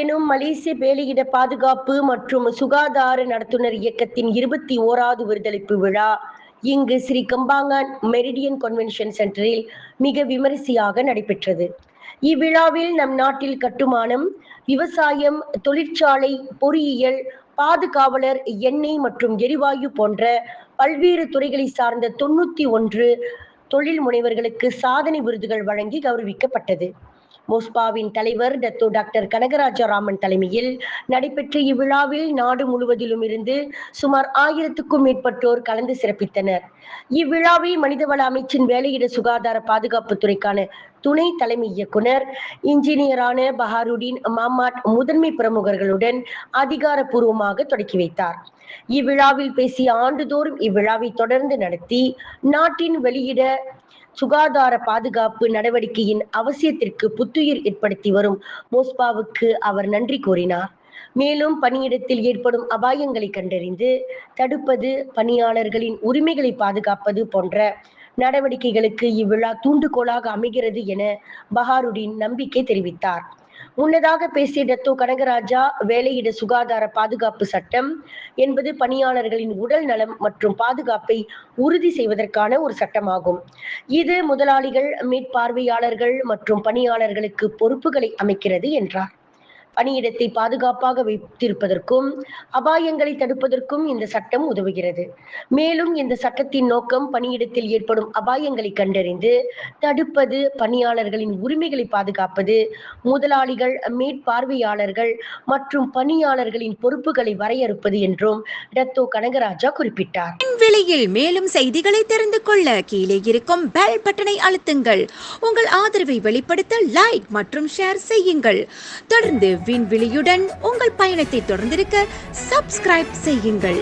எனும் மலேசிய வேலையிட பாதுகாப்பு மற்றும் சுகாதார நடத்துனர் இயக்கத்தின் இருபத்தி ஓராவது விருதளிப்பு விழா. இங்கு ஸ்ரீ கம்பாங்கான் மெரிடியன் கன்வென்ஷன் சென்டரில் மிக விமரிசையாக நடைபெற்றது. இவ்விழாவில் நம் நாட்டில் கட்டுமானம் விவசாயம் தொழிற்சாலை பொறியியல் பாதுகாவலர் எண்ணெய் மற்றும் எரிவாயு போன்ற பல்வேறு துறைகளை சார்ந்த தொண்ணூத்தி ஒன்று தொழில் முனைவர்களுக்கு சாதனை விருதுகள் வழங்கி கௌரவிக்கப்பட்டது. மோஸ்பாவின் தலைவர் டத்தோ டாக்டர் கனகராஜராமன் தலைமையில் நடைபெற்ற இவ்விழாவில் நாடு முழுவதிலும் இருந்து சுமார் ஆயிரத்துக்கும் மேற்பட்டோர் கலந்து சிறப்பித்தனர். இவ்விழாவை மனிதவள அமைச்சின் வேலையிட சுகாதார பாதுகாப்பு துறைக்கான துணை தலைமை இயக்குனர் இன்ஜினியரான பஹாருடீன் மாமாட் முதன்மை பிரமுகர்களுடன் அதிகாரப்பூர்வமாக தொடக்கி வைத்தார். இவ்விழாவில் பேசிய ஆண்டுதோறும் இவ்விழாவை தொடர்ந்து நடத்தி நாட்டின் வெளியிட சுகாதார பாதுகாப்பு நடவடிக்கையின் அவசியத்திற்கு புத்துயிர் ஏற்படுத்தி வரும் மோஸ்பாவுக்கு அவர் நன்றி கூறினார். மேலும் பணியிடத்தில் ஏற்படும் அபாயங்களை கண்டறிந்து தடுப்பது பணியாளர்களின் உரிமைகளை பாதுகாப்பது போன்ற நடவடிக்கைகளுக்கு இவ்விழா தூண்டுகோலாக அமைகிறது என பஹாருடின் நம்பிக்கை தெரிவித்தார். முன்னதாக பேசிய டத்தோ கனகராஜா வேலையிட சுகாதார பாதுகாப்பு சட்டம் என்பது பணியாளர்களின் உடல் நலம் மற்றும் பாதுகாப்பை உறுதி செய்வதற்கான ஒரு சட்டமாகும். இது முதலாளிகள் மேற்பார்வையாளர்கள் மற்றும் பணியாளர்களுக்கு பொறுப்புகளை அமைக்கிறது என்றார். பணியிடத்தை பாதுகாப்பாக வைத்திருப்பதற்கும் அபாயங்களை தடுப்பதற்கும் இந்த சட்டம் உதவுகிறது. மேலும் இந்த சட்டத்தின் நோக்கம் பணியிடத்தில் ஏற்படும் அபாயங்களை கண்டறிந்து தடுப்பது பணியாளர்களின் உரிமைகளை பாதுகாப்பது முதலாளிகள் மேற்பார்வையாளர்கள் மற்றும் பணியாளர்களின் பொறுப்புகளை வரையறுப்பது என்றும் டத்தோ கனகராஜா குறிப்பிட்டார். விலையில் மேலும் செய்திகளை தெரிந்து கொள்ள கீழே இருக்கும் பெல் பட்டனை அழுத்துங்கள். உங்கள் ஆதரவை வெளிப்படுத்த லைக் மற்றும் ஷேர் செய்யுங்கள். தொடர்ந்து விண்வெளியுடன் உங்கள் பயணத்தை தொடர்ந்திருக்க சப்ஸ்கிரைப் செய்யுங்கள்.